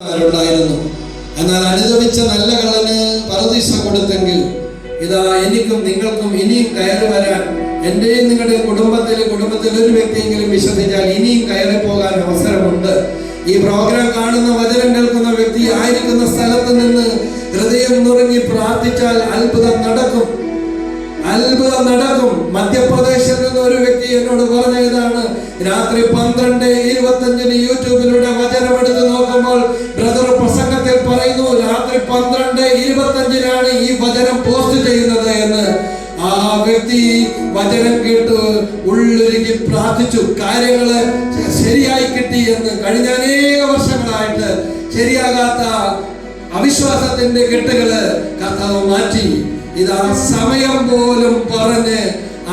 ഉണ്ടായിരുന്നു എന്നാൽ അനുദമിച്ച നല്ല കള്ളന് പരദീസ കൊടുത്തെങ്കിൽ ഇതാ എനിക്കും നിങ്ങൾക്കും ഇനിയും കയറി വരാൻ എന്റെയും നിങ്ങളുടെ കുടുംബത്തിൽ കുടുംബത്തിൽ ഒരു വ്യക്തിയെങ്കിലും വിശ്വസിച്ചാൽ ഇനിയും കയറി പോകാൻ അവസരമുണ്ട്. ഈ പ്രോഗ്രാം കാണുന്ന വചനം കേൾക്കുന്ന വ്യക്തി ആയിരിക്കുന്ന സ്ഥലത്ത് നിന്ന് ഹൃദയം നുറുങ്ങി പ്രാർത്ഥിച്ചാൽ അത്ഭുതം നടക്കും. അത്ഭുതം നടക്കും. മധ്യപ്രദേശിൽ നിന്ന് ഒരു വ്യക്തി എന്നോട് പറഞ്ഞ ഇതാണ്. രാത്രി പന്ത്രണ്ട് ഇരുപത്തഞ്ചിന് യൂട്യൂബിലൂടെ നോക്കുമ്പോൾ ബ്രദർ പ്രസംഗത്തിൽ പറയുന്നു രാത്രി പന്ത്രണ്ട് ഇരുപത്തഞ്ചിനാണ് ഈ വചനം പോസ്റ്റ് ചെയ്യുന്നത് എന്ന്. ആ വ്യക്തി വചനം കേട്ട് ഉള്ളുരുകി പ്രാർത്ഥിച്ചു. കാര്യങ്ങൾ ശരിയായി കിട്ടി എന്ന്. കഴിഞ്ഞ അനേക വർഷങ്ങളായിട്ട് ശരിയാകാത്ത അവിശ്വാസത്തിന്റെ കെട്ടുകൾ കർത്താവ് മാറ്റി. ഇതാ സമയം പോലും പറഞ്ഞ്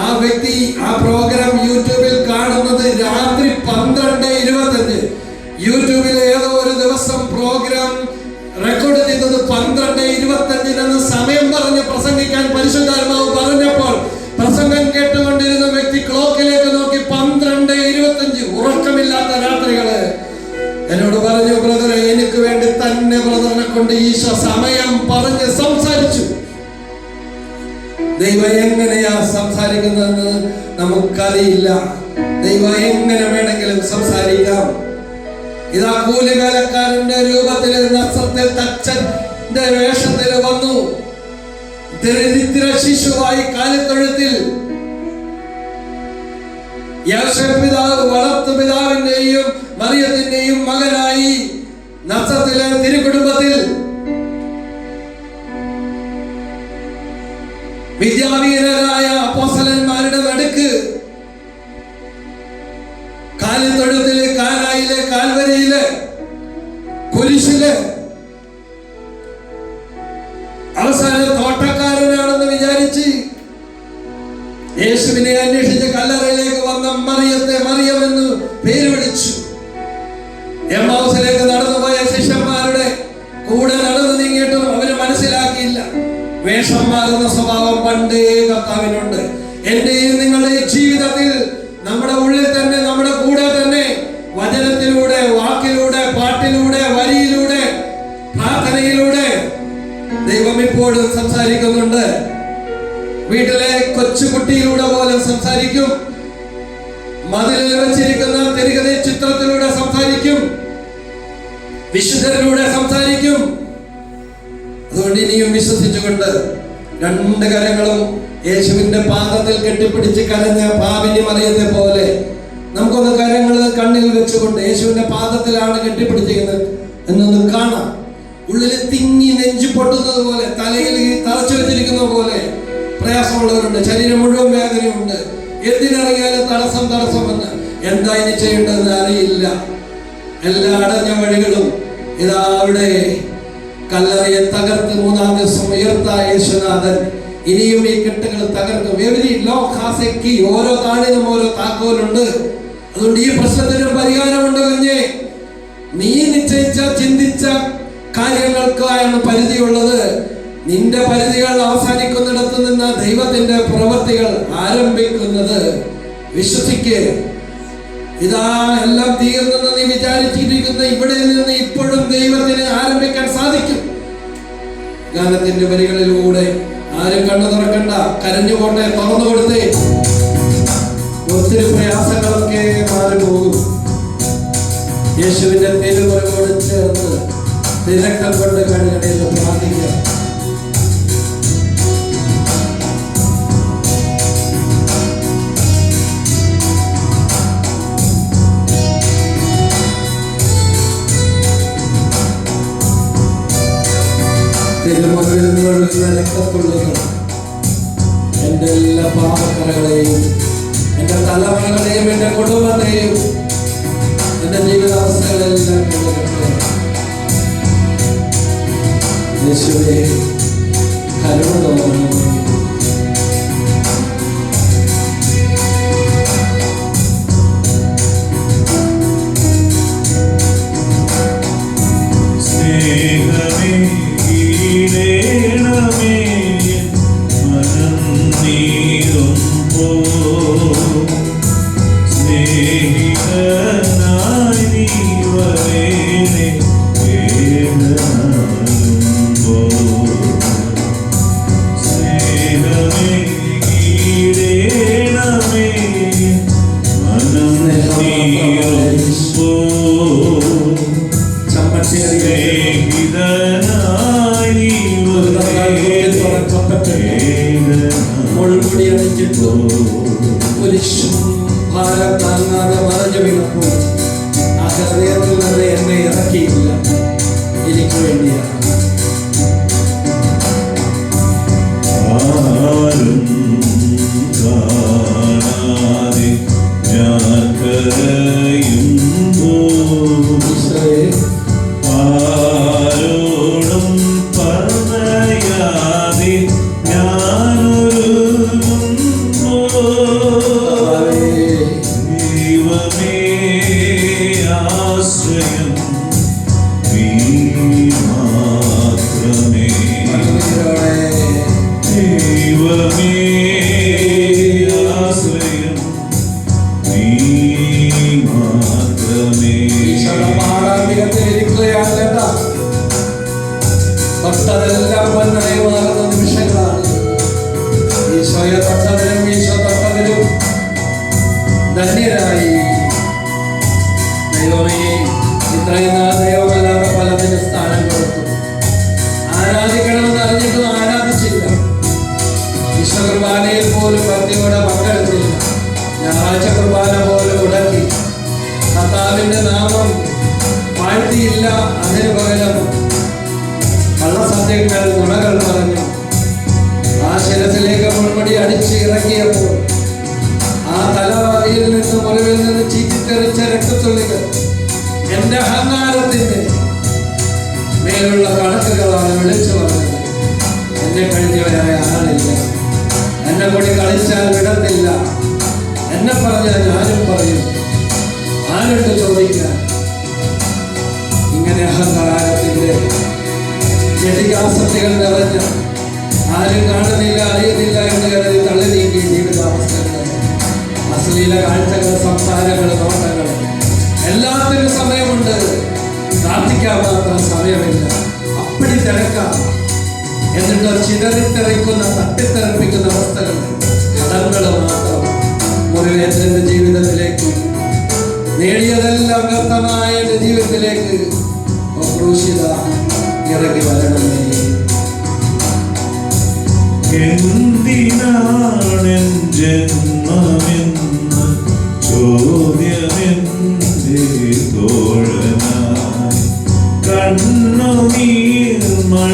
ആ വ്യക്തി ആ പ്രോഗ്രാം യൂട്യൂബിൽ കാണുന്നത് രാത്രി പന്ത്രണ്ട് നമുക്കറിയില്ല ദൈവം എങ്ങനെ വേണമെങ്കിലും സംസാരിക്കാം. ഇതാ കൂലിവേലക്കാരന്റെ രൂപത്തിൽ നസത്തിൽ തച്ചന്റെ വേഷത്തിൽ വന്നു. ദരിദ്ര ശിശുവായി കാലിത്തൊഴുത്തിൽ പിതാവ് വളർത്തു പിതാവിന്റെയും മറിയത്തിന്റെയും മകനായി നസത്തിലെ തിരുകുടുംബത്തിൽ വിദ്യാവീരനായ അപ്പോസലന്മാരുടെ കാനായിലെ കാൽവരിയിലെ കുരിശിൽ അവസാനം തോട്ടക്കാരനാണെന്ന് വിചാരിച്ച് യേശുവിനെ അന്വേഷിച്ച് കല്ലറയിലേക്ക് വന്ന മറിയത്തെ മറിയമെന്ന് പേര് വിളിച്ചു. എമ്മാവസിലേക്ക് നടന്നുപോയ ശിഷ്യന്മാരുടെ കൂടെ നടന്നു നീങ്ങിയിട്ടും അവർ മനസ്സിലാക്കിയില്ല. വേഷം മാറുന്ന സ്വഭാവം പണ്ടേ കർത്താവിനുണ്ട് എന്റെയും നിങ്ങളുടെ ജീവിതത്തിൽ നമ്മുടെ ഇപ്പോഴും സംസാരിക്കുന്നുണ്ട്. വീട്ടിലെ കൊച്ചുകുട്ടിയിലൂടെ പോലും സംസാരിക്കും. മതിലിൽ വെച്ചിരിക്കുന്ന തിരികെ ചിത്രത്തിലൂടെ സംസാരിക്കും. വിശുദ്ധരിലൂടെ സംസാരിക്കും. അതുകൊണ്ട് ഇനിയും വിശ്വസിച്ചുകൊണ്ട് രണ്ട് കരങ്ങളും യേശുവിന്റെ പാദത്തിൽ കെട്ടിപ്പിടിച്ച് കരഞ്ഞ പാവിനി മറിയത്തെ പോലെ നമുക്കൊന്ന് കരങ്ങൾ കണ്ണിൽ വെച്ചുകൊണ്ട് യേശുവിന്റെ പാദത്തിലാണ് കെട്ടിപ്പിടിച്ചിരിക്കുന്നത് എന്നൊന്ന് കാണാം. ഉള്ളിൽ തിങ്ങി നെഞ്ചു പൊട്ടുന്നത് പോലെ തലയിൽ തറച്ചു വെച്ചിരിക്കുന്ന പോലെ പ്രയാസമുള്ളവരുണ്ട്. ശരീരം മുഴുവൻ വേദനയുണ്ട്. എന്തിനിറങ്ങിയാലും തടസ്സം തടസ്സമെന്ന്. എന്താ ഇനി ചെയ്യേണ്ടതെന്ന് അറിയില്ല. എല്ലാ അടഞ്ഞ വഴികളും ഇതാ അവിടെ. കല്ലറയെ തകർത്ത് മൂന്നാം ദിവസം ഉയർത്ത യേശുനാഥൻ. ഇനിയും ഈ കെട്ടുകൾ ഹാസയ്ക്ക് ഓരോ താണിനും ഓരോ താക്കോലുണ്ട്. അതുകൊണ്ട് ഈ പ്രശ്നത്തിന് പരിഹാരമുണ്ട് കഴിഞ്ഞേ നീ നിശ്ചയിച്ച ചിന്തിച്ച കാര്യങ്ങൾക്കാണ് പരിധിയുള്ളത്. നിന്റെ പരിധികൾ അവസാനിക്കുന്നിടത്ത് നിന്ന് ദൈവത്തിന്റെ പ്രവൃത്തികൾ ആരംഭിക്കുന്നത്. വിശ്വസിക്ക്. ഇതാ എല്ലാം തീർന്നെന്ന് നീ വിചാരിച്ചിരിക്കുന്ന ഇവിടെ നിന്ന് ഇപ്പോഴും ദൈവത്തിന് ആരംഭിക്കാൻ സാധിക്കും. ഗാനത്തിന്റെ വരികളിലൂടെ ആരും കണ്ണു തുറക്കണ്ട. കരഞ്ഞു പോട്ടെ തുറന്നു കൊടുത്തേ. ഒത്തിരി പ്രയാസങ്ങളൊക്കെ മാറി പോകും യേശുവിന്റെ തിരുമുറകോട് ചേർന്ന് തിരക്കം കൊണ്ട് കണ്ണുകടയിൽ പ്രാർത്ഥിക്കാം തിരുമുറിൽ നിന്നൊഴുകുന്ന രക്തത്തുള്ളികൾ എന്റെ എല്ലാ പാപക്കറകളെയും എന്റെ തലമുറകളെയും എന്റെ കുടുംബത്തെയും എന്റെ ജീവിതാവസ്ഥകളെല്ലാം കഴുകട്ടെ. യേശുവേ കരുണ തോന്നണമേ മുൾമുടി മഴ താങ്ങാതെ മറഞ്ഞു വീണപ്പോൾ ഞായറാഴ്ച പോലെ മുടക്കി. കർത്താവിന്റെ നാമം വാഴ്ത്തിയില്ല അതിനു പകരം കള്ളസത്യങ്ങൾ നുണകൾ പറഞ്ഞു. ആ ശിരസിലേക്ക് മുൾമുടി അടിച്ച് ഇറക്കിയപ്പോൾ ആ തലവാരിയിൽ നിന്ന് മുറിവിൽ നിന്ന് ചീറ്റിത്തെറിച്ച രക്തത്തുള്ളികൾ എന്റെ അഹങ്കാരത്തിന്റെ മേലുള്ള കണക്കുകളാണ് വിളിച്ചു പറഞ്ഞത്. എന്നെ കഴിഞ്ഞവരായ ആളില്ല. എന്നെ കൂടി കളിച്ചാൽ വിടത്തില്ല അവസ്ഥകൾ കടങ്ങൾ മാത്രം മുറിവേറ്റന്റെ ജീവിതത്തിലേക്ക് നേടിയതെല്ലാം വ്യക്തമായ എന്റെ ജീവിതത്തിലേക്ക് ക്രൂശിത ഇറങ്ങി വരണമേ എന്തിനാണ് ജന്മമെന്ന് ചോദ്യമെന്റെ തോഴനായി? കണ്ണുനീർ മഴ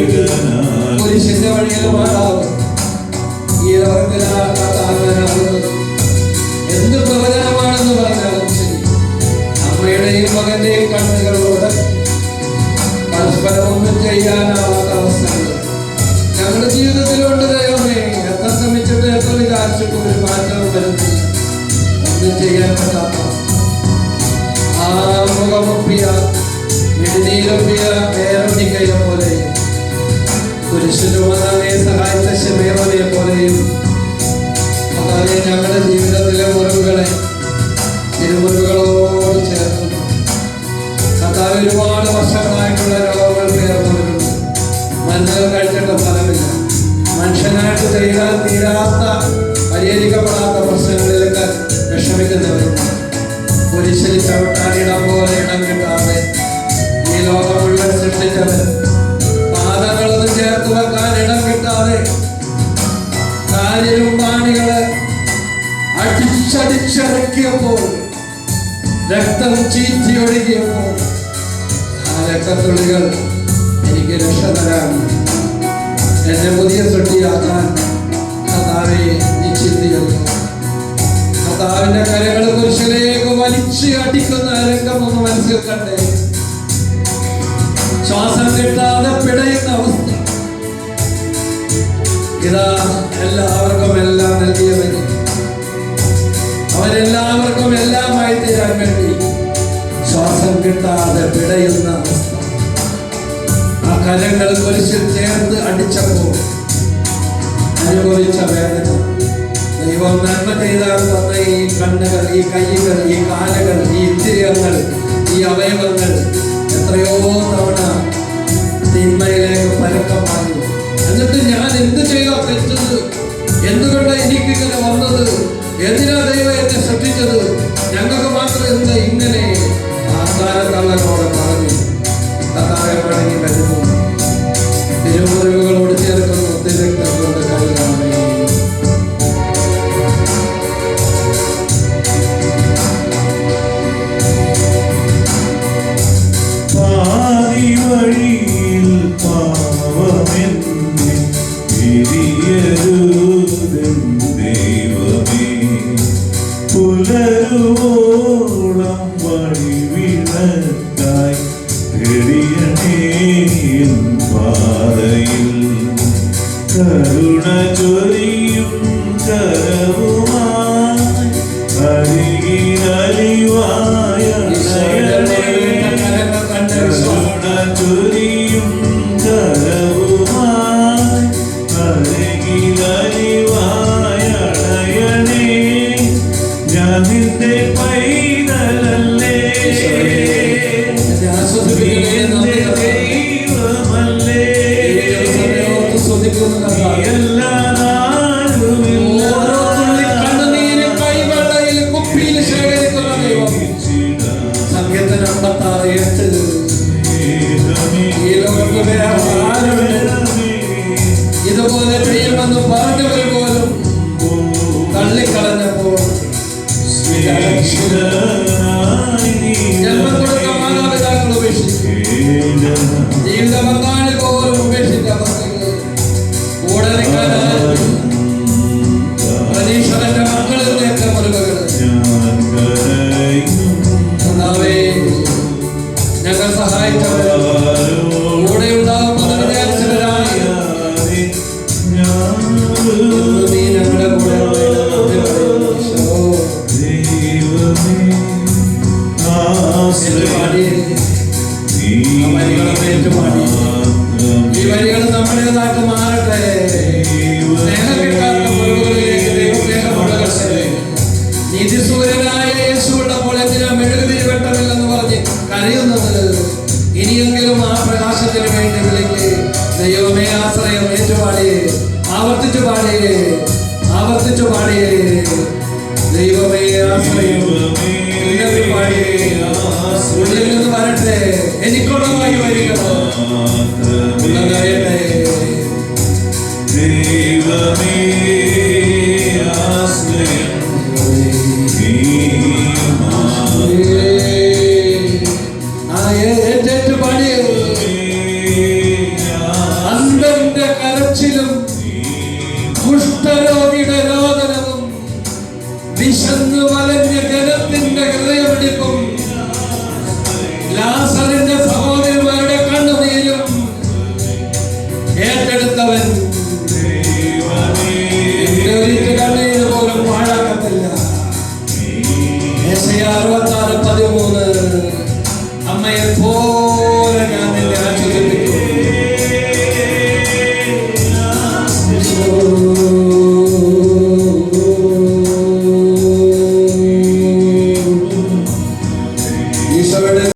നീ എന്നെ സ്നേഹിച്ചിടാ ഓരോ രക്തത്തുള്ളിയും വിളിച്ചു പറയുന്നു മകനെ മകനെ നിനക്ക് എന്നെ വേണ്ടത് അത് വില കുറഞ്ഞ ലോകത്തിന്റെ മായ കരുണയോ രക്തം കണ്ണീര് വിട്ട് കുരിശിന്റെ വഴിയിൽ മാറാവും ഈ ലോകത്തിലാകാതാകുന്നത് എന്ത് പ്രവചനമാണെന്ന് പറഞ്ഞാലും ശരി. അമ്മയുടെയും മകന്റെയും കണ്ണുകളോട് പരസ്പരം ഒന്നും ചെയ്യാനാവാത്ത അവസ്ഥകൾ ഞങ്ങളുടെ ജീവിതത്തിലുണ്ട് ദൈവമേ. എത്ര ശ്രമിച്ചിട്ട് എത്ര വിചാരിച്ചിട്ടും ഒരു മാറ്റവും വരുന്നില്ല. ഒന്നും ചെയ്യാൻ പറ്റാത്ത ആ മുഖമൊപ്പിയ മിഴുനീരൊപ്പിയ വേറൊന്നിക്കയെ പോലെയും വിശുദ്ധമാതാവിനെ സഹായിച്ച ഷമീറവയെ പോലെയും അതാവെ ഞങ്ങളുടെ ജീവിതത്തിലെ പ്രശ്നങ്ങളിലൊക്കെ വിഷമിക്കുന്നവരുണ്ട്. പോലെ ഇടം കിട്ടാതെ പ്രസംഗമൊന്ന് മനസ്സിൽ കണ്ടേ ശ്വാസം കിട്ടാതെ പിടയുന്ന അവസ്ഥ. ഇതാ എല്ലാവർക്കും എല്ലാം നൽകിയവൻ അവരെല്ലാവർക്കും എല്ലാമായി തീരാൻ വേണ്ടി ശ്വാസം കിട്ടാതെ പിടയുന്ന അവസ്ഥ. ആ കരങ്ങൾ കുരിശിൽ ചേർന്ന് അടിച്ചപ്പോൾ അനുഭവിച്ച വേദന. ദൈവം നന്മ ചെയ്താൽ തന്ന ഈ കണ്ണുകൾ ഈ കൈകൾ ഈ കാലുകൾ ഈ ഇന്ദ്രിയങ്ങൾ ഈ അവയവങ്ങൾ എത്രയോ തവണ തിന്മയിലേക്ക് പരക്കമായി എന്നിട്ട് ഞാൻ എന്ത് ചെയ്താ തെറ്റത്? എന്തുകൊണ്ടാണ് എനിക്കിങ്ങനെ വന്നത്? എന്തിനാ ദൈവം എന്നെ സൃഷ്ടിച്ചത്? ഞങ്ങൾക്ക് മാത്രം എന്ത് ഇങ്ങനെ ആധാരത്തള്ളനോട് പറഞ്ഞു. കഥാകരണി വരുന്നു. തിരുമുറിവുകളോട് ചേർക്കുന്നു. തിരുക്ക്